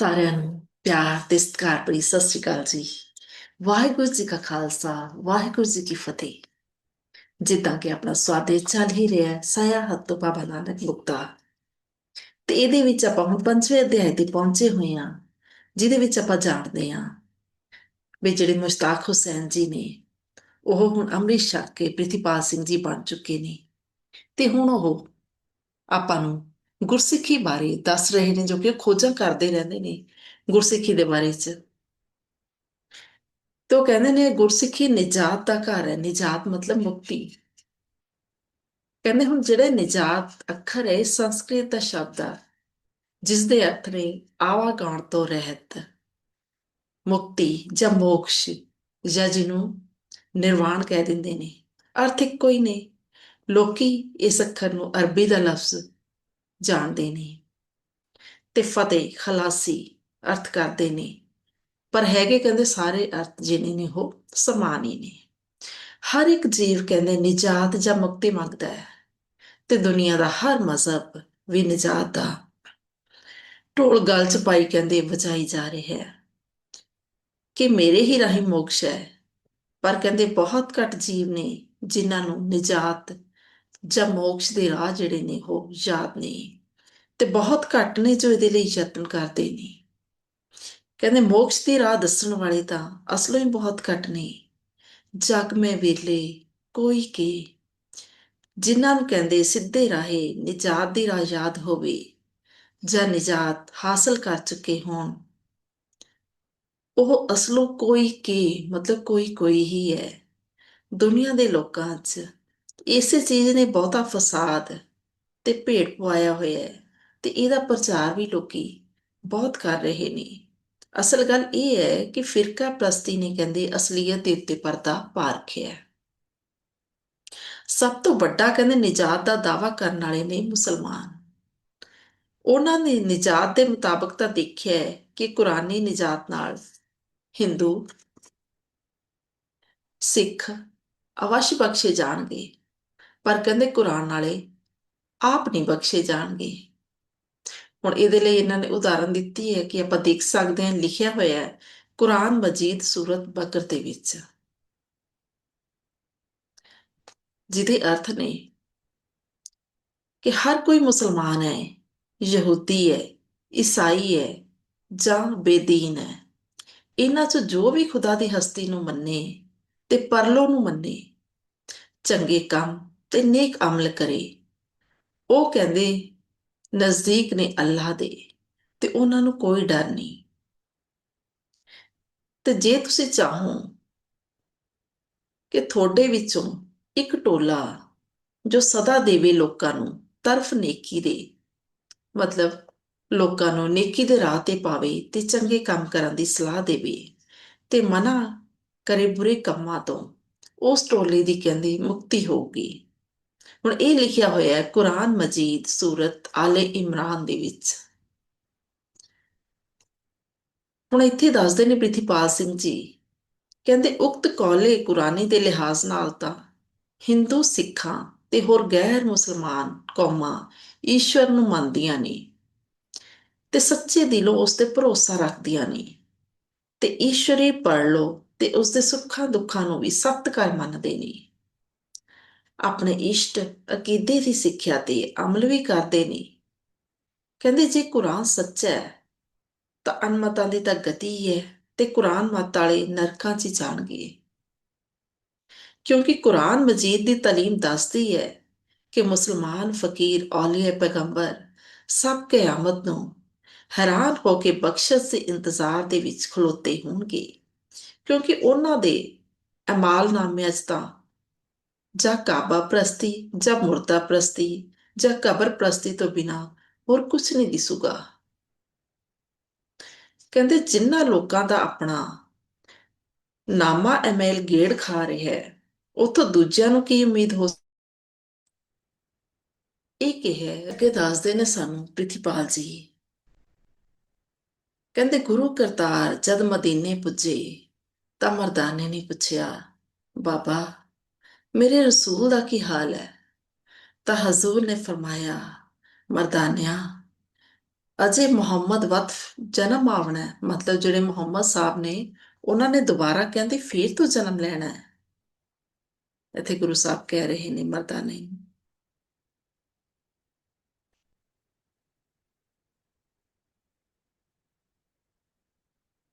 ਸਾਰਿਆਂ ਨੂੰ ਪਿਆਰ ਤੇ ਸਤਿਕਾਰ ਭਰੀ ਸਤਿ ਸ੍ਰੀ ਅਕਾਲ ਜੀ। ਵਾਹਿਗੁਰੂ ਜੀ ਕਾ ਖਾਲਸਾ, ਵਾਹਿਗੁਰੂ ਜੀ ਕੀ ਫਤਿਹ। ਜਿੱਦਾਂ ਕਿ ਆਪਣਾ ਸਵਾਦੇ ਚੱਲ ਹੀ ਰਿਹਾ ਸਾਇਆ ਹੱਥ ਤੋਂ ਬਾਬਾ ਨਾਨਕ ਮੁਕਤਾ। ਤੇ ਇਹਦੇ ਵਿੱਚ ਆਪਾਂ ਹੁਣ ਪੰਜਵੇਂ ਅਧਿਆਇ ਤੇ ਪਹੁੰਚੇ ਹੋਏ ਹਾਂ, ਜਿਹਦੇ ਵਿੱਚ ਆਪਾਂ ਜਾਣਦੇ ਹਾਂ ਵੀ ਜਿਹੜੇ ਮੁਸ਼ਤਾਕ ਹੁਸੈਨ ਜੀ ਨੇ, ਉਹ ਹੁਣ ਅੰਮ੍ਰਿਤ ਛਕ ਕੇ ਪ੍ਰਿਥੀਪਾਲ ਸਿੰਘ ਜੀ ਬਣ ਚੁੱਕੇ ਨੇ। ਤੇ ਹੁਣ ਉਹ ਆਪਾਂ ਨੂੰ ਗੁਰਸਿੱਖੀ ਬਾਰੇ ਦੱਸ ਰਹੇ ਨੇ ਜੋ ਕਿ ਉਹ ਖੋਜਾਂ ਕਰਦੇ ਰਹਿੰਦੇ ਨੇ ਗੁਰਸਿੱਖੀ ਦੇ ਬਾਰੇ ਚ। ਤੇ ਕਹਿੰਦੇ ਨੇ ਗੁਰਸਿੱਖੀ ਨਿਜਾਤ ਦਾ ਘਰ ਹੈ, ਨਿਜਾਤ ਮਤਲਬ ਮੁਕਤੀ। ਕਹਿੰਦੇ ਹੁਣ ਜਿਹੜਾ ਨਿਜਾਤ ਅੱਖਰ ਹੈ ਸੰਸਕ੍ਰਿਤ ਦਾ ਸ਼ਬਦ ਆ ਜਿਸ ਦੇ ਅਰਥ ਨੇ ਆਵਾਗਾਣ ਤੋਂ ਰਹਿਤ, ਮੁਕਤੀ ਜਾਂ ਮੋਕਸ਼, ਜਾਂ ਜਿਹਨੂੰ ਨਿਰਵਾਣ ਕਹਿ ਦਿੰਦੇ ਨੇ। ਅਰਥ ਇੱਕੋ ਹੀ ਨੇ। ਲੋਕੀ ਇਸ ਅੱਖਰ ਨੂੰ ਅਰਬੀ ਦਾ ਲਫ਼ਜ਼ ਜਾਣਦੇ ਨੇ ਤੇ ਫਤਿਹ, ਖਲਾਸੀ ਅਰਥ ਕਰਦੇ ਨੇ। ਪਰ ਹੈਗੇ ਕਹਿੰਦੇ ਸਾਰੇ ਅਰਥ ਜਿਹਨੇ ਨੇ ਉਹ ਸਮਾਨ ਹੀ ਨੇ। ਹਰ ਇੱਕ ਜੀਵ ਕਹਿੰਦੇ ਨਿਜਾਤ ਜਾਂ ਮੁਕਤੀ ਮੰਗਦਾ ਹੈ ਤੇ ਦੁਨੀਆ ਦਾ ਹਰ ਮਜ਼ਹਬ ਵੀ ਨਿਜਾਤ ਦਾ ਢੋਲ ਗਲ ਚ ਪਾਈ ਕਹਿੰਦੇ ਵਜਾਈ ਜਾ ਰਿਹਾ ਹੈ ਕਿ ਮੇਰੇ ਹੀ ਰਾਹੀਂ ਮੋਕਸ਼ ਹੈ। ਪਰ ਕਹਿੰਦੇ ਬਹੁਤ ਘੱਟ ਜੀਵ ਨੇ ਜਿਨ੍ਹਾਂ ਨੂੰ ਨਿਜਾਤ ਜਾਂ ਮੋਕਸ਼ ਦੇ ਰਾਹ ਜਿਹੜੇ ਨੇ ਉਹ ਯਾਦ ਨਹੀਂ ਤੇ ਬਹੁਤ ਘੱਟ ਨੇ ਜੋ ਇਹਦੇ ਲਈ ਯਤਨ ਕਰਦੇ ਨੇ। ਕਹਿੰਦੇ ਮੋਕਸ਼ ਦੀ ਰਾਹ ਦੱਸਣ ਵਾਲੇ ਤਾਂ ਅਸਲੋਂ ਹੀ ਬਹੁਤ ਘੱਟ ਨੇ। ਜਗ ਮੈਂ ਵੇਲੇ ਕੋਈ ਕੇ? ਜਿਨ੍ਹਾਂ ਨੂੰ ਕਹਿੰਦੇ ਸਿੱਧੇ ਰਾਹੇ ਨਿਜਾਤ ਦੀ ਰਾਹ ਯਾਦ ਹੋਵੇ ਜਾਂ ਨਿਜਾਤ ਹਾਸਲ ਕਰ ਚੁੱਕੇ ਹੋਣ, ਉਹ ਅਸਲੋਂ ਕੋਈ ਕੇ, ਮਤਲਬ ਕੋਈ ਕੋਈ ਹੀ ਹੈ। ਦੁਨੀਆ ਦੇ ਲੋਕਾਂ 'ਚ ਇਸੇ ਚੀਜ਼ ਨੇ ਬਹੁਤਾ ਫਸਾਦ ਤੇ ਭੇਟ ਪਵਾਇਆ ਹੋਇਆ ਹੈ ਤੇ ਇਹਦਾ ਪ੍ਰਚਾਰ ਵੀ ਲੋਕੀ ਬਹੁਤ ਕਰ ਰਹੇ ਨੇ। ਅਸਲ ਗੱਲ ਇਹ ਹੈ ਕਿ ਫਿਰਕਾ ਪ੍ਰਸਤੀ ਨੇ ਕਹਿੰਦੇ ਅਸਲੀਅਤ ਦੇ ਉੱਤੇ ਪਰਦਾ ਪਾ ਰੱਖਿਆ ਸਭ ਤੋਂ ਵੱਡਾ ਕਹਿੰਦੇ ਨਿਜਾਤ ਦਾ ਦਾਵਾ ਕਰਨ ਵਾਲੇ ਨੇ ਮੁਸਲਮਾਨ। ਉਹਨਾਂ ਨੇ ਨਿਜਾਤ ਦੇ ਮੁਤਾਬਕ ਤਾਂ ਦੇਖਿਆ ਹੈ ਕਿ ਕੁਰਾਨੀ ਨਿਜਾਤ ਨਾਲ ਹਿੰਦੂ, ਸਿੱਖ ਅਵਸ਼ ਬਖਸ਼ੇ ਜਾਣਗੇ। ਪਰ ਕਹਿੰਦੇ ਕੁਰਾਨ ਵਾਲੇ ਆਪ ਨਹੀਂ ਬਖਸ਼ੇ ਜਾਣਗੇ। ਹੁਣ ਇਹਦੇ ਲਈ ਇਹਨਾਂ ਨੇ ਉਦਾਹਰਨ ਦਿੱਤੀ ਹੈ ਕਿ ਆਪਾਂ ਦੇਖ ਸਕਦੇ ਹਾਂ, ਲਿਖਿਆ ਹੋਇਆ ਹੈ, ਕੁਰਾਨ ਮਜੀਦ ਸੂਰਤ ਬਕਰ ਦੇ ਵਿੱਚ। ਜਿਹਦੇ ਅਰਥ ਨੇ ਕਿ ਹਰ ਕੋਈ ਮੁਸਲਮਾਨ ਹੈ, ਯਹੂਦੀ ਹੈ, ਈਸਾਈ ਹੈ ਜਾਂ ਬੇਦੀਨ ਹੈ। ਇਹਨਾਂ 'ਚ ਜੋ ਵੀ ਖੁਦਾ ਦੀ ਹਸਤੀ ਨੂੰ ਮੰਨੇ ਤੇ ਪਰਲੋ ਨੂੰ ਮੰਨੇ, ਚੰਗੇ ਕੰਮ ਤੇ ਨੇਕ ਅਮਲ ਕਰੇ। ਉਹ ਕਹਿੰਦੇ, ਨਜ਼ਦੀਕ ਨੇ ਅੱਲਾਹ ਦੇ, ਤੇ ਉਹਨਾਂ ਨੂੰ ਕੋਈ ਡਰ ਨਹੀਂ। ਤੇ ਜੇ ਤੁਸੀਂ ਚਾਹੋ ਕਿ ਤੁਹਾਡੇ ਵਿੱਚੋਂ ਇੱਕ ਟੋਲਾ ਜੋ ਸਦਾ ਦੇਵੇ ਲੋਕਾਂ ਨੂੰ, ਤਰਫ ਨੇਕੀ ਦੇ, ਮਤਲਬ ਲੋਕਾਂ ਨੂੰ ਨੇਕੀ ਦੇ ਰਾਹ ਤੇ ਪਾਵੇ ਤੇ ਚੰਗੇ ਕੰਮ ਕਰਨ ਦੀ ਸਲਾਹ ਦੇਵੇ ਤੇ ਮਨਾ ਕਰੇ ਬੁਰੇ ਕੰਮਾਂ ਤੋਂ, ਉਸ ਟੋਲੇ ਦੀ ਕਹਿੰਦੀ ਮੁਕਤੀ ਹੋਊਗੀ। ਹੁਣ ਇਹ ਲਿਖਿਆ ਹੋਇਆ ਹੈ, ਕੁਰਾਨ ਮਜੀਦ, ਸੂਰਤ ਆਲੇ ਇਮਰਾਨ ਦੇ ਵਿੱਚ। ਹੁਣ ਇੱਥੇ ਦੱਸਦੇ ਨੇ ਪ੍ਰਿਥੀਪਾਲ ਸਿੰਘ ਜੀ, ਕਹਿੰਦੇ, ਉਕਤ ਕੌਲੇ ਕੁਰਾਨੀ ਦੇ ਲਿਹਾਜ਼ ਨਾਲ ਤਾਂ ਹਿੰਦੂ ਸਿੱਖਾਂ ਤੇ ਹੋਰ ਗੈਰ ਮੁਸਲਮਾਨ ਕੌਮਾਂ ਈਸ਼ਵਰ ਨੂੰ ਮੰਨਦੀਆਂ ਨੇ ਤੇ ਸੱਚੇ ਦਿਲੋਂ ਉਸ ਤੇ ਭਰੋਸਾ ਰੱਖਦੀਆਂ ਨੇ ਤੇ ਈਸ਼ਵਰੀ ਪੜ ਲੋ ਤੇ ਉਸ ਦੇ ਸੁੱਖਾਂ ਦੁੱਖਾਂ ਨੂੰ ਵੀ ਸਤਿਕਾਰ ਮੰਨਦੇ ਨੇ। ਆਪਣੇ ਇਸ਼ਟ ਅਕੀਦੇ ਦੀ ਸਿੱਖਿਆ ਤੇ ਅਮਲ ਵੀ ਕਰਦੇ ਨੇ। ਕਹਿੰਦੇ ਜੇ ਕੁਰਾਨ ਸੱਚਾ ਹੈ, ਤਾਂ ਅਨਮਤਾਂ ਦੀ ਤਾਂ ਗਤੀ ਹੈ ਤੇ ਕੁਰਾਨ ਮਤ ਵਾਲੇ ਨਰਕਾਂ 'ਚ ਜਾਣਗੇ। ਕਿਉਂਕਿ ਕੁਰਾਨ ਮਜੀਦ ਦੀ ਤਾਲੀਮ ਦੱਸਦੀ ਹੈ ਕਿ ਮੁਸਲਮਾਨ, ਫਕੀਰ, ਔਲੀਆ, ਪੈਗੰਬਰ ਸਭ ਕਿਆਮਤ ਨੂੰ ਹੈਰਾਨ ਹੋ ਕੇ ਬਖਸ਼ਿਸ਼ ਦੇ ਇੰਤਜ਼ਾਰ ਦੇ ਵਿੱਚ ਖਲੋਤੇ ਹੋਣਗੇ। ਕਿਉਂਕਿ ਉਹਨਾਂ ਦੇ ਅਮਾਲ ਨਾਮਿਆਂ 'ਚ ਤਾਂ ਜਾਂ ਕਾਬਾ ਪ੍ਰਸਤੀ ਜਾਂ ਮੁਰਦਾ ਪ੍ਰਸਤੀ ਜਾਂ ਕਬਰ ਪ੍ਰਸਤੀ ਤੋਂ ਬਿਨਾ ਹੋਰ ਕੁਝ ਨਹੀਂ ਦਿਸੂਗਾ। ਕਹਿੰਦੇ ਜਿਨ੍ਹਾਂ ਲੋਕਾਂ ਦਾ ਆਪਣਾ ਨਾਮਾ ਐਮਐਲ ਗੇੜ ਖਾ ਰਿਹਾ ਹੈ, ਉਥੋਂ ਦੂਜਿਆਂ ਨੂੰ ਕੀ ਉਮੀਦ ਹੋ ਇਹ ਕਿਹਾ ਅੱਗੇ ਦੱਸਦੇ ਨੇ ਸਾਨੂੰ ਪ੍ਰਿਥੀਪਾਲ ਜੀ। ਕਹਿੰਦੇ ਗੁਰੂ ਕਰਤਾਰ ਜਦ ਮਦੀਨੇ ਪੁੱਜੇ ਤਾਂ ਮਰਦਾਨੇ ਨੇ ਪੁੱਛਿਆ, ਬਾਬਾ ਮੇਰੇ ਰਸੂਲ ਦਾ ਕੀ ਹਾਲ ਹੈ? ਤਾਂ ਹਜ਼ੂਰ ਨੇ ਫਰਮਾਇਆ, ਮਰਦਾਨਿਆ, ਅਜੇ ਮੁਹੰਮਦ ਵਤ ਜਨਮ ਆਵਣਾ ਹੈ। ਮਤਲਬ ਜਿਹੜੇ ਮੁਹੰਮਦ ਸਾਹਿਬ ਨੇ, ਉਹਨਾਂ ਨੇ ਦੁਬਾਰਾ ਕਹਿੰਦੇ ਫੇਰ ਤੋਂ ਜਨਮ ਲੈਣਾ ਹੈ। ਇੱਥੇ ਗੁਰੂ ਸਾਹਿਬ ਕਹਿ ਰਹੇ ਨੇ ਮਰਦਾ ਨਹੀਂ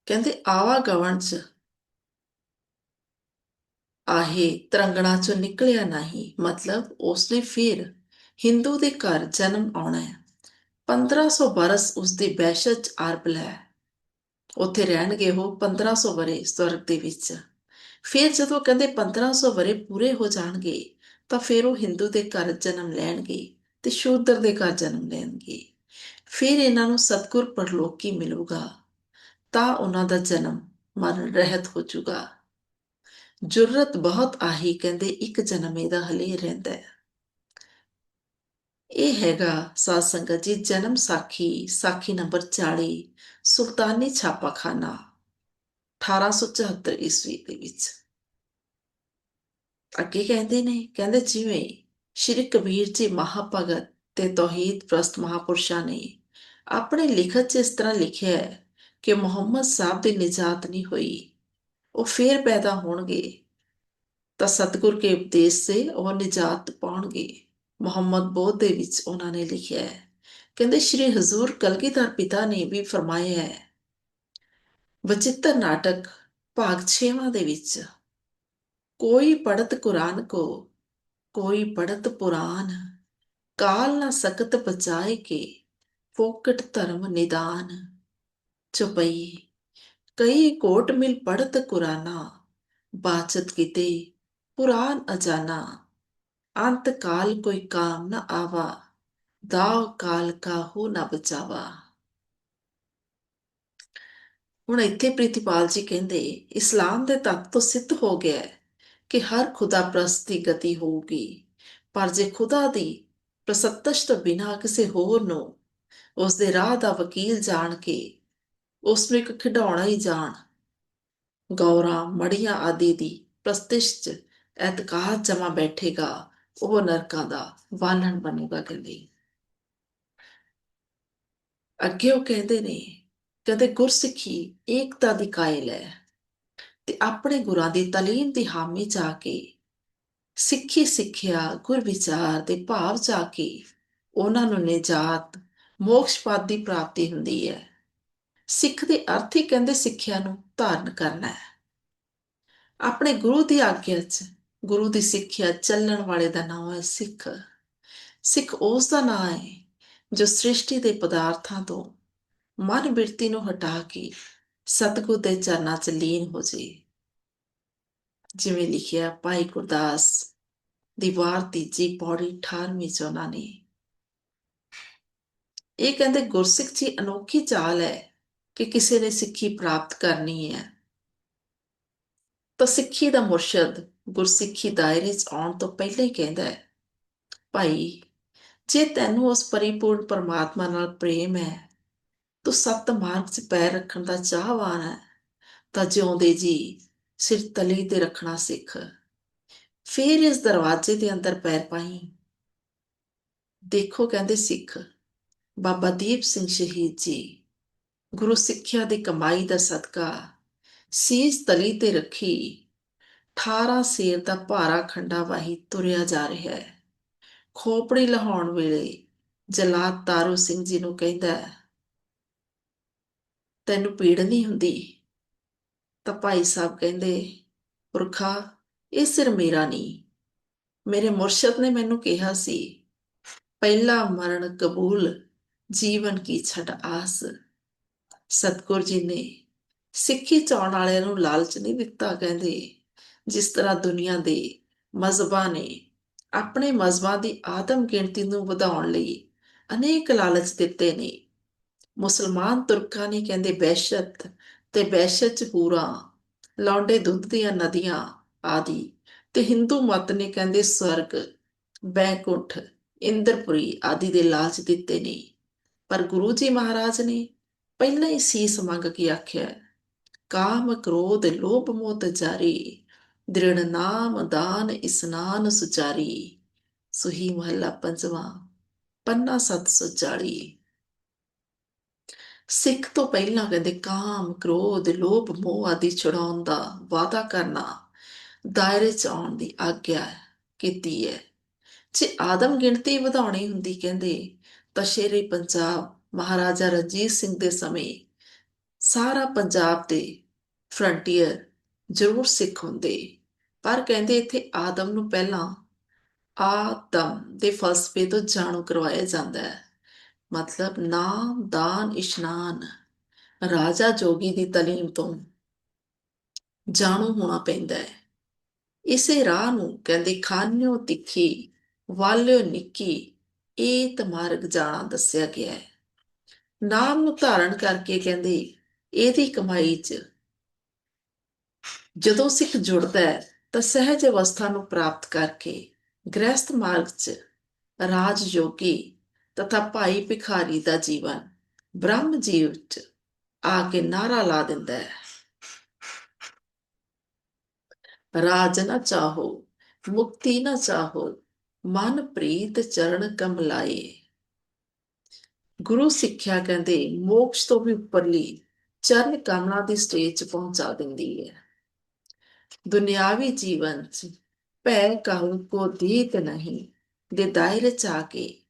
ਕਹਿੰਦੇ ਆਵਾ ਗਵਣ ਚ ਆਹੇ, ਤਰੰਗਣਾ ਚੋਂ ਨਿਕਲਿਆ ਨਹੀਂ। ਮਤਲਬ ਉਸਨੇ ਫਿਰ ਹਿੰਦੂ ਦੇ ਘਰ ਜਨਮ ਆਉਣਾ ਹੈ। 1500 ਬਰਸ ਉਸਦੀ ਬਹਿਸ਼ਤ ਚ ਅਰਬ ਲੈ। ਉੱਥੇ ਰਹਿਣਗੇ ਉਹ 1500 ਬਰੇ ਸਵਰਗ ਦੇ ਵਿੱਚ। ਫਿਰ ਜਦੋਂ ਕਹਿੰਦੇ 1500 ਬਰੇ ਪੂਰੇ ਹੋ ਜਾਣਗੇ, ਤਾਂ ਫਿਰ ਉਹ ਹਿੰਦੂ ਦੇ ਘਰ ਜਨਮ ਲੈਣਗੇ ਤੇ ਸ਼ੂਦਰ ਦੇ ਘਰ ਜਨਮ ਲੈਣਗੇ। ਫਿਰ ਇਹਨਾਂ ਨੂੰ ਸਤਗੁਰ ਪਰਲੋਕੀ ਮਿਲੂਗਾ, ਤਾਂ ਉਹਨਾਂ ਦਾ ਜਨਮ ਮਰਨ ਰਹਿਤ ਹੋ ਜਾਊਗਾ। ਜੁਰਤ ਬਹੁਤ ਆਹੀ ਕਹਿੰਦੇ ਇੱਕ ਜਨਮ ਇਹਦਾ ਹਲੇ ਰਹਿੰਦਾ ਹੈ। ਇਹ ਹੈਗਾ ਸਾਧ ਸੰਗਤ ਜੀ, ਜਨਮ ਸਾਖੀ ਸਾਖੀ ਨੰਬਰ 40 ਸੁਲਤਾਨੀ ਛਾਪਾਖਾਨਾ 1874 ਈਸਵੀ ਦੇ ਵਿੱਚ। ਅੱਗੇ ਕਹਿੰਦੇ ਨੇ, ਕਹਿੰਦੇ ਜਿਵੇਂ ਸ਼੍ਰੀ ਕਬੀਰ ਜੀ ਮਹਾਭਗਤ ਤੇ ਤੌਹੀਦ ਪ੍ਰਸਤ ਮਹਾਪੁਰਸ਼ਾਂ ਨੇ ਆਪਣੇ ਲਿਖਤ 'ਚ ਇਸ ਤਰ੍ਹਾਂ ਲਿਖਿਆ ਹੈ ਕਿ ਮੁਹੰਮਦ ਸਾਹਿਬ ਦੀ ਨਿਜਾਤ ਨਹੀਂ ਹੋਈ। ਉਹ ਫੇਰ ਪੈਦਾ ਹੋਣਗੇ। ਤਾਂ ਸਤਿਗੁਰ ਕੇ ਉਪਦੇਸ਼ ਸੇ ਉਹ ਨਿਜਾਤ ਪਾਉਣਗੇ। ਮੁਹੰਮਦ ਬੋਧ ਦੇ ਵਿੱਚ ਉਹਨਾਂ ਨੇ ਲਿਖਿਆ ਹੈ। ਕਹਿੰਦੇ ਸ਼੍ਰੀ ਹਜ਼ੂਰ ਕਲਗੀਧਰ ਪਿਤਾ ਨੇ ਵੀ ਫਰਮਾਇਆ ਹੈ, ਵਚਿੱਤਰ ਨਾਟਕ ਭਾਗ 6ਵਾਂ ਦੇ ਵਿੱਚ, ਕੋਈ ਪੜਤ ਕੁਰਾਨ ਕੋ, ਕੋਈ ਪੜਤ ਪੁਰਾਨ, ਕਾਲ ਨਾ ਸਕਤ ਬਚਾਏ ਕੇ, ਫੋਕਟ ਧਰਮ ਨਿਦਾਨ, ਚੁਪਈ ਕਈ ਕੋਟ ਮਿਲ ਪੜਤ ਕੁਰਾਨਾ, ਬਾਚਤ ਕਿਤੇ ਪੁਰਾਨ ਅਜਾਨਾ। ਅੰਤ ਕਾਲ ਕੋਈ ਕਾਮ ਨਾ ਆਵਾ ਦਾਵ ਕਾਲ ਕਾਹੂ ਨਾ ਬਚਾਵਾ। ਹੁਣ ਇੱਥੇ ਪ੍ਰੀਤੀਪਾਲ ਜੀ ਕਹਿੰਦੇ, ਇਸਲਾਮ ਦੇ ਤੱਤ ਤੋਂ ਸਿੱਧ ਹੋ ਗਿਆ ਹੈ ਕਿ ਹਰ ਖੁਦਾ ਪ੍ਰਸਤੀ ਗਤੀ ਹੋਊਗੀ। ਪਰ ਜੇ ਖੁਦਾ ਦੀ ਪ੍ਰਸਤਸ਼ ਤੋਂ ਬਿਨਾਂ ਕਿਸੇ ਹੋਰ ਨੂੰ ਉਸ ਦੇ ਰਾਹ ਦਾ ਵਕੀਲ ਜਾਣ ਕੇ ਉਸ ਨੂੰ ਇੱਕ ਖਿਡੌਣਾ ਹੀ ਜਾਣ। ਗੌਰਾ ਮੜੀਆਂ ਆਦਿ ਦੀ ਪ੍ਰਸਤਿਸ਼ ਚ ਐਤਕਾਦ ਜਮਾ ਬੈਠੇਗਾ, ਉਹ ਨਰਕਾਂ ਦਾ ਵਾਲਣ ਬਣੂਗਾ ਕਹਿੰਦੇ ਅੱਗੇ ਉਹ ਕਹਿੰਦੇ ਨੇ ਕਹਿੰਦੇ ਗੁਰਸਿੱਖੀ ਏਕਤਾ ਦੀ ਕਾਇਲ ਹੈ ਤੇ ਆਪਣੇ ਗੁਰਾਂ ਦੀ ਤਾਲੀਮ ਦੀ ਹਾਮੀ ਜਾ ਕੇ, ਸਿੱਖੀ ਸਿੱਖਿਆ ਗੁਰ ਵਿਚਾਰ ਦੇ ਭਾਵ ਜਾ ਕੇ, ਉਹਨਾਂ ਨੂੰ ਨਿਜਾਤ ਮੋਕਸ਼ ਪਦ ਦੀ ਪ੍ਰਾਪਤੀ ਹੁੰਦੀ ਹੈ। ਸਿੱਖ ਦੇ ਅਰਥ ਹੀ ਕਹਿੰਦੇ ਸਿੱਖਿਆ ਨੂੰ ਧਾਰਨ ਕਰਨਾ ਹੈ। ਆਪਣੇ ਗੁਰੂ ਦੀ ਆਗਿਆ 'ਚ, ਗੁਰੂ ਦੀ ਸਿੱਖਿਆ ਚੱਲਣ ਵਾਲੇ ਦਾ ਨਾਮ ਹੈ ਸਿੱਖ। ਸਿੱਖ ਉਸ ਦਾ ਨਾਮ ਹੈ ਜੋ ਸ੍ਰਿਸ਼ਟੀ ਦੇ ਪਦਾਰਥਾਂ ਤੋਂ ਮਨ ਬਿਰਤੀ ਨੂੰ ਹਟਾ ਕੇ ਸਤਿਗੁਰ ਦੇ ਚਰਨਾਂ 'ਚ ਲੀਨ ਹੋ ਜੇ। ਜਿਵੇਂ ਲਿਖਿਆ, ਭਾਈ ਗੁਰਦਾਸ ਦੀ ਵਾਰ ਤੀਜੀ ਪੌੜੀ 18ਵੀਂ ਚ ਉਹਨਾਂ ਨੇ। ਇਹ ਕਹਿੰਦੇ ਗੁਰਸਿੱਖ ਜੀ ਅਨੋਖੀ ਚਾਲ ਹੈ। ਕਿ ਕਿਸੇ ਨੇ ਸਿੱਖੀ ਪ੍ਰਾਪਤ ਕਰਨੀ ਹੈ। ਤਾਂ ਸਿੱਖੀ ਦਾ ਮੁਰਸ਼ਦ ਗੁਰਸਿੱਖੀ ਦਾਇਰੇ 'ਚ ਆਉਣ ਤੋਂ ਪਹਿਲਾਂ ਹੀ ਕਹਿੰਦਾ ਹੈ, ਭਾਈ, ਜੇ ਤੈਨੂੰ ਉਸ ਪਰਿਪੂਰਨ ਪਰਮਾਤਮਾ ਨਾਲ ਪ੍ਰੇਮ ਹੈ, ਤੂੰ ਸਤ ਮਾਰਗ 'ਚ ਪੈਰ ਰੱਖਣ ਦਾ ਚਾਹਵਾਨ ਹੈ, ਤਾਂ ਜਿਉਂਦੇ ਜੀ, ਸਿਰ ਤਲੀ ਤੇ ਰੱਖਣਾ ਸਿੱਖ। ਫੇਰ ਇਸ ਦਰਵਾਜ਼ੇ ਦੇ ਅੰਦਰ ਪੈਰ ਪਾਈ। ਦੇਖੋ ਕਹਿੰਦੇ ਸਿੱਖ, ਬਾਬਾ ਦੀਪ ਸਿੰਘ ਸ਼ਹੀਦ ਜੀ ਗੁਰੂ ਸਿੱਖਿਆ ਦੀ ਕਮਾਈ ਦਾ ਸਦਕਾ, ਸੀਸ ਤਲੀ ਤੇ ਰੱਖੀ 18 ਸੇਰ ਦਾ ਭਾਰਾ ਖੰਡਾ ਵਾਹੀ ਤੁਰਿਆ ਜਾ ਰਿਹਾ ਹੈ। ਖੋਪੜੀ ਲਹਾਉਣ ਵੇਲੇ ਜਲਾਦ ਤਾਰੂ ਸਿੰਘ ਜੀ ਨੂੰ ਕਹਿੰਦਾ, ਤੈਨੂੰ ਪੀੜ ਨਹੀਂ ਹੁੰਦੀ? ਤਾਂ ਭਾਈ ਸਾਹਿਬ ਕਹਿੰਦੇ, ਪੁਰਖਾ, ਇਹ ਸਿਰ ਮੇਰਾ ਨਹੀਂ। ਮੇਰੇ ਮੁਰਸ਼ਦ ਨੇ ਮੈਨੂੰ ਕਿਹਾ ਸੀ, ਪਹਿਲਾ ਮਰਨ ਕਬੂਲ ਜੀਵਨ ਕੀ ਛੜ ਆਸ। ਸਤਗੁਰ ਜੀ ਨੇ ਸਿੱਖੀ ਚਾਉਣ ਵਾਲਿਆਂ ਨੂੰ ਲਾਲਚ ਨਹੀਂ ਦਿੱਤਾ, ਕਹਿੰਦੇ। ਜਿਸ ਤਰ੍ਹਾਂ ਦੁਨੀਆ ਦੇ ਮਜ਼ਹਬਾਂ ਨੇ ਆਪਣੇ ਮਜ਼ਹਬਾਂ ਦੀ ਆਦਮ ਗਿਣਤੀ ਨੂੰ ਵਧਾਉਣ ਲਈ ਅਨੇਕ ਲਾਲਚ ਦਿੱਤੇ ਨੇ। ਮੁਸਲਮਾਨ ਤੁਰਕਾਂ ਨੇ ਕਹਿੰਦੇ, ਬਹਿਸ਼ਤ ਤੇ ਬਹਿਸ਼ਤ ਚ ਪੂਰਾ, ਲੌਂਡੇ ਦੁੱਧ ਦੀਆਂ ਨਦੀਆਂ ਆਦਿ। ਤੇ ਹਿੰਦੂ ਮਤ ਨੇ ਕਹਿੰਦੇ, ਸਵਰਗ, ਬੈਕੁੰਠ, ਇੰਦਰਪੁਰੀ ਆਦਿ ਦੇ ਲਾਲਚ ਦਿੱਤੇ ਨੇ। ਪਰ ਗੁਰੂ ਜੀ ਮਹਾਰਾਜ ਨੇ ਪਹਿਲਾਂ ਹੀ ਸੀਸ ਮੰਗ ਕੇ ਆਖਿਆ, ਕਾਮ ਕ੍ਰੋਧ ਲੋਭ ਮੋਹ ਜਾਰੀ ਦ੍ਰਿੜ ਨਾਮ ਦਾਨ ਇਸਨਾਨ ਸੁਚਾਰੀ। ਸੁਹੀ ਮਹੱਲਾ ਪੰਜਵਾਂ, ਪੰਨਾ 740 ਸਿੱਖ ਤੋਂ ਪਹਿਲਾਂ ਕਹਿੰਦੇ, ਕਾਮ ਕ੍ਰੋਧ ਲੋਭ ਮੋਹ ਆਦਿ ਛੁਡਾਉਣ ਦਾ ਵਾਅਦਾ ਕਰਨਾ ਦਾਇਰੇ ਚ ਆਉਣ ਦੀ ਆਗਿਆ ਕੀਤੀ ਹੈ। ਜੇ ਆਦਮ ਗਿਣਤੀ ਵਧਾਉਣੀ ਹੁੰਦੀ ਕਹਿੰਦੇ, ਤਾਂ ਸ਼ੇਰੇ ਪੰਜਾਬ ਮਹਾਰਾਜਾ ਰਣਜੀਤ ਸਿੰਘ ਦੇ ਸਮੇਂ ਸਾਰਾ ਪੰਜਾਬ ਦੇ ਫਰੰਟੀਅਰ ਜ਼ਰੂਰ ਸਿੱਖ ਹੁੰਦੇ। ਪਰ ਕਹਿੰਦੇ ਇੱਥੇ ਆਦਮ ਨੂੰ ਪਹਿਲਾਂ ਆਦਮ ਦੇ ਫਲਸਫੇ ਤੋਂ ਜਾਣੂ ਕਰਵਾਇਆ ਜਾਂਦਾ ਹੈ। ਮਤਲਬ ਨਾਮ, ਦਾਨ, ਇਸ਼ਨਾਨ, ਰਾਜਾ ਜੋਗੀ ਦੀ ਤਾਲੀਮ ਤੋਂ ਜਾਣੂ ਹੋਣਾ ਪੈਂਦਾ ਹੈ। ਇਸੇ ਰਾਹ ਨੂੰ ਕਹਿੰਦੇ ਖਾਨਿਓ ਤਿੱਖੀ, ਵਾਲਿਓ ਨਿੱਕੀ ਇਹ ਤਮਾਰਗ ਜਾਣਾ ਦੱਸਿਆ ਗਿਆ ਹੈ। ਨਾਮ ਨੂੰ ਧਾਰਨ ਕਰਕੇ ਕਹਿੰਦੇ, ਇਹਦੀ ਕਮਾਈ 'ਚ ਜਦੋਂ ਸਿੱਖ ਜੁੜਦਾ ਹੈ, ਤਾਂ ਸਹਿਜ ਅਵਸਥਾ ਨੂੰ ਪ੍ਰਾਪਤ ਕਰਕੇ ਗ੍ਰਸਥ ਮਾਰਗ 'ਚ ਰਾਜ ਯੋਗੀ ਤਥਾ ਭਾਈ ਭਿਖਾਰੀ ਦਾ ਜੀਵਨ ਬ੍ਰਹਮ ਜੀਵ 'ਚ ਆ ਕੇ ਨਾਰਾ ਲਾ ਦਿੰਦਾ ਹੈ। ਰਾਜ ਨਾ ਚਾਹੋ, ਮੁਕਤੀ ਨਾ ਚਾਹੋ, ਮਨ ਪ੍ਰੀਤ ਚਰਨ ਕਮਲਾਏ। ਗੁਰੂ ਸਿੱਖਿਆ ਕਹਿੰਦੇ, ਮੋਕਸ਼ ਤੋਂ ਵੀ ਉੱਪਰਲੀ ਚਰਨ ਕਮਲਾ ਦੀ ਸਟੇਜ 'ਚ ਪਹੁੰਚਾ ਦਿੰਦੀ ਹੈ। ਦੁਨਿਆਵੀ ਜੀਵਨ 'ਚ ਭੈ ਕਾਹੂ ਕੋ ਦੀਤ ਨਹੀਂ ਦੇ ਦਾਇਰੇ 'ਚ ਆ ਕੇ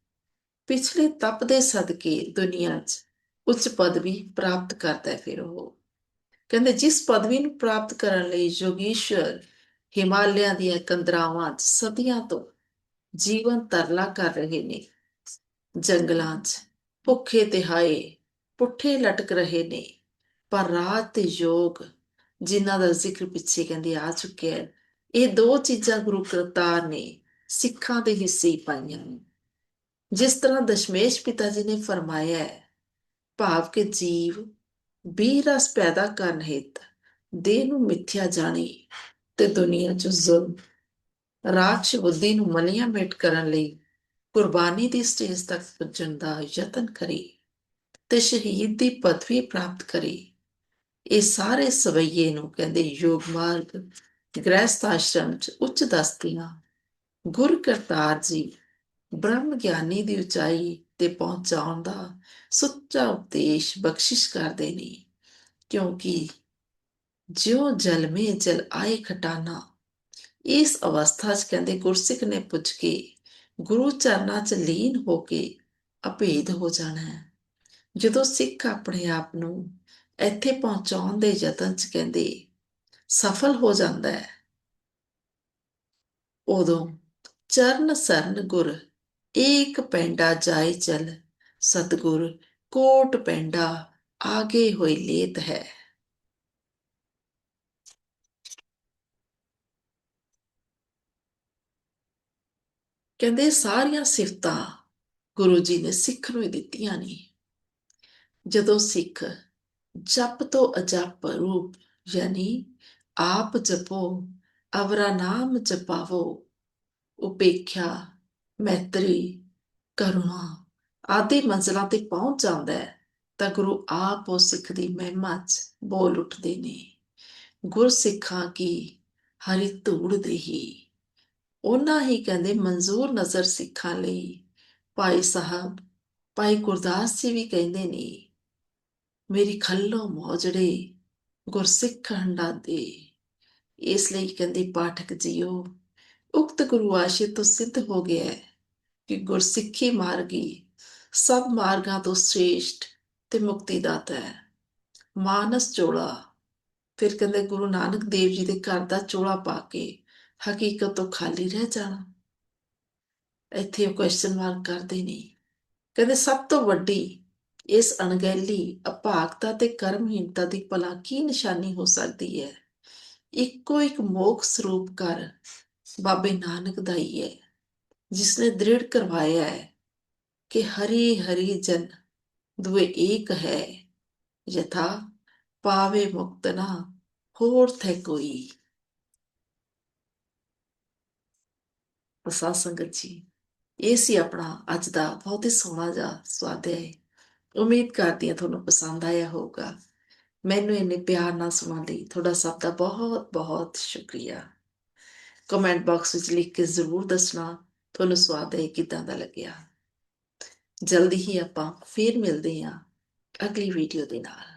ਪਿਛਲੇ ਤਪ ਦੇ ਸਦਕੇ ਦੁਨੀਆ 'ਚ ਉੱਚ ਪਦਵੀ ਪ੍ਰਾਪਤ ਕਰਦਾ ਹੈ ਫਿਰ ਉਹ। ਕਹਿੰਦੇ ਜਿਸ ਪਦਵੀ ਨੂੰ ਪ੍ਰਾਪਤ ਕਰਨ ਲਈ ਯੋਗੀਸ਼ਵਰ ਹਿਮਾਲਿਆ ਦੀਆਂ ਕੰਦਰਾਵਾਂ 'ਚ ਸਦੀਆਂ ਤੋਂ ਜੀਵਨ ਤਰਲਾ ਕਰ ਰਹੇ ਨੇ, ਜੰਗਲਾਂ 'ਚ। ਭੁੱਖੇ ਤੇ ਹਾਏ ਪੁੱਠੇ ਲਟਕ ਰਹੇ ਨੇ। ਪਰ ਰਾਤ ਤੇ ਯੋਗ, ਜਿਨ੍ਹਾਂ ਦਾ ਜ਼ਿਕਰ ਪਿੱਛੇ ਕਹਿੰਦੇ ਆ ਚੁੱਕਿਆ ਹੈ, ਇਹ ਦੋ ਚੀਜ਼ਾਂ ਗੁਰੂ ਕਰਤਾਰ ਨੇ ਸਿੱਖਾਂ ਦੇ ਹਿੱਸੇ ਪਾਈਆਂ ਜਿਸ ਤਰ੍ਹਾਂ ਦਸ਼ਮੇਸ਼ ਪਿਤਾ ਜੀ ਨੇ ਫਰਮਾਇਆ ਹੈ, ਭਾਵ ਕਿ ਜੀਵ ਵੀ ਰਸ ਪੈਦਾ ਕਰਨ ਹਿੱਤ ਦੇਹ ਨੂੰ ਮਿੱਥਿਆ ਜਾਣੀ ਤੇ ਦੁਨੀਆ 'ਚ ਜ਼ੁਲਮ ਰਾਖਸ਼ ਬੁੱਧੀ ਨੂੰ ਮਲੀਆਂ ਮੇਟ ਕਰਨ ਲਈ ਕੁਰਬਾਨੀ ਦੀ ਸਟੇਜ ਤੱਕ ਪੁੱਜਣ ਦਾ ਯਤਨ ਕਰੇ ਤੇ ਸ਼ਹੀਦ ਦੀ ਪਦਵੀ ਪ੍ਰਾਪਤ ਕਰੇ। ਇਹ ਸਾਰੇ ਸਵਈਏ ਨੂੰ ਕਹਿੰਦੇ ਯੋਗ ਮਾਰਗ, ਗ੍ਰਸਥ ਆਸ਼ਰਮ ਚ ਉੱਚ ਦਸਤੀਆਂ, ਗੁਰ ਕਰਤਾਰ ਜੀ ਬ੍ਰਹਮ ਗਿਆਨੀ ਦੀ ਉਚਾਈ ਤੇ ਪਹੁੰਚਾਉਣ ਦਾ ਸੁੱਚਾ ਉਪਦੇਸ਼ ਬਖਸ਼ਿਸ਼ ਕਰਦੇ ਨੇ, ਕਿਉਂਕਿ ਜਿਉ ਜਲ ਮੇ ਜਲ ਆਏ ਖਟਾਨਾ, ਇਸ ਅਵਸਥਾ 'ਚ ਕਹਿੰਦੇ ਗੁਰਸਿੱਖ ਨੇ ਪੁੱਛ ਕੇ ਗੁਰੂ ਚਰਨਾਂ 'ਚ ਲੀਨ ਹੋ ਕੇ ਅਭੇਦ ਹੋ ਜਾਣਾ ਹੈ। ਜਦੋਂ ਸਿੱਖ ਆਪਣੇ ਆਪ ਨੂੰ ਇੱਥੇ ਪਹੁੰਚਾਉਣ ਦੇ ਯਤਨ 'ਚ ਕਹਿੰਦੇ, ਸਫਲ ਹੋ ਜਾਂਦਾ ਹੈ। ਉਦੋਂ ਚਰਨ ਸਰਨ ਗੁਰ, ਏਕ ਪੈਂਡਾ ਜਾਏ ਚਲ, ਸਤਗੁਰ ਕੋਟ ਪੈਂਡਾ ਆਗੇ ਹੋਈ ਲੇਤ ਹੈ। ਕਹਿੰਦੇ ਸਾਰੀਆਂ ਸਿਫਤਾਂ ਗੁਰੂ ਜੀ ਨੇ ਸਿੱਖ ਨੂੰ ਹੀ ਦਿੱਤੀਆਂ ਨੇ। ਜਦੋਂ ਸਿੱਖ ਜਪ ਤੋਂ ਅਜਪ ਰੂਪ, ਯਾਨੀ ਆਪ ਜਪੋ, ਅਵਰਾ ਨਾਮ ਜਪਾਵੋ, ਉਪੇਖਿਆ, ਮੈਤਰੀ, ਕਰੁਣਾ ਆਦਿ ਮੰਜ਼ਲਾਂ ਤੇ ਪਹੁੰਚ ਜਾਂਦਾ ਹੈ, ਤਾਂ ਗੁਰੂ ਆਪ ਉਹ ਸਿੱਖ ਦੀ ਮਹਿਮਾ 'ਚ ਬੋਲ ਉੱਠਦੇ ਨੇ। ਗੁਰ ਸਿੱਖਾਂ ਕੀ ਹਰੀ ਧੂੜ ਦੇਹੀ ਉਹਨਾਂ ਹੀ ਕਹਿੰਦੇ ਮਨਜ਼ੂਰ ਨਜ਼ਰ ਸਿੱਖਾਂ ਲਈ ਭਾਈ ਸਾਹਿਬ, ਭਾਈ ਗੁਰਦਾਸ ਜੀ ਵੀ ਕਹਿੰਦੇ ਨੇ, ਮੇਰੀ ਖੱਲੋ ਮੋਜੜੇ ਗੁਰਸਿੱਖ ਹੰਡਾ ਦੇ ਇਸ ਲਈ ਕਹਿੰਦੇ, ਪਾਠਕ ਜੀਓ, ਉਕਤ ਗੁਰੂ ਆਸ਼ੇ ਤੋਂ ਸਿੱਧ ਹੋ ਗਿਆ ਹੈ ਕਿ ਗੁਰਸਿੱਖੀ ਮਾਰਗੀ ਸਭ ਮਾਰਗਾਂ ਤੋਂ ਸ੍ਰੇਸ਼ਟ ਤੇ ਮੁਕਤੀ ਦਾਤਾ ਹੈ। ਮਾਨਸ ਚੋਲਾ, ਫਿਰ ਕਹਿੰਦੇ, ਗੁਰੂ ਨਾਨਕ ਦੇਵ ਜੀ ਦੇ ਘਰ ਦਾ ਚੋਲਾ ਪਾ ਕੇ ਹਕੀਕਤ ਤੋਂ ਖਾਲੀ ਰਹਿ ਜਾਣਾ। ਇੱਥੇ ਕੁਐਸਚਨ ਮਾਰਕ ਕਰਦੇ ਨਹੀਂ ਕਹਿੰਦੇ, ਸਭ ਤੋਂ ਵੱਡੀ ਇਸ ਅਣਗਹਿਲੀ, ਅਭਾਗਤਾ ਤੇ ਕਰਮਹੀਣਤਾ ਦੀ ਭਲਾ ਕੀ ਨਿਸ਼ਾਨੀ ਹੋ ਸਕਦੀ ਹੈ? ਇੱਕੋ ਇੱਕ ਮੋਖ ਸਰੂਪ ਕਰ ਬਾਬੇ ਨਾਨਕ ਦਾ ਹੀ ਹੈ ਜਿਸ ਨੇ ਦ੍ਰਿੜ ਕਰਵਾਇਆ ਹੈ ਕਿ ਹਰੀ ਹਰੀ ਜਨ ਦੁਏ ਏਕ ਹੈ, ਯਥਾ ਪਾਵੇ ਮੁਕਤਨਾ ਹੋਰ ਥੇ ਕੋਈ। ਅਸਾ ਸੰਗਤ ਜੀ, ਇਹ ਸੀ ਆਪਣਾ ਅੱਜ ਦਾ ਬਹੁਤ ਹੀ ਸੋਹਣਾ ਜਿਹਾ ਸਵਾਦਿਆ ਉਮੀਦ ਕਰਦੀ ਹਾਂ ਤੁਹਾਨੂੰ ਪਸੰਦ ਆਇਆ ਹੋਊਗਾ। ਮੈਨੂੰ ਇੰਨੇ ਪਿਆਰ ਨਾਲ ਸੁਣਨ ਲਈ ਤੁਹਾਡਾ ਸਭ ਦਾ ਬਹੁਤ ਬਹੁਤ ਸ਼ੁਕਰੀਆ। ਕਮੈਂਟ ਬਾਕਸ ਵਿੱਚ ਲਿਖ ਕੇ ਜ਼ਰੂਰ ਦੱਸਣਾ ਤੁਹਾਨੂੰ ਸਵਾਦ ਹੈ ਕਿਦਾਂ ਦਾ ਲੱਗਿਆ। ਜਲਦੀ ਹੀ ਆਪਾਂ ਫੇਰ ਮਿਲਦੇ ਹਾਂ ਅਗਲੀ ਵੀਡੀਓ ਦੇ ਨਾਲ।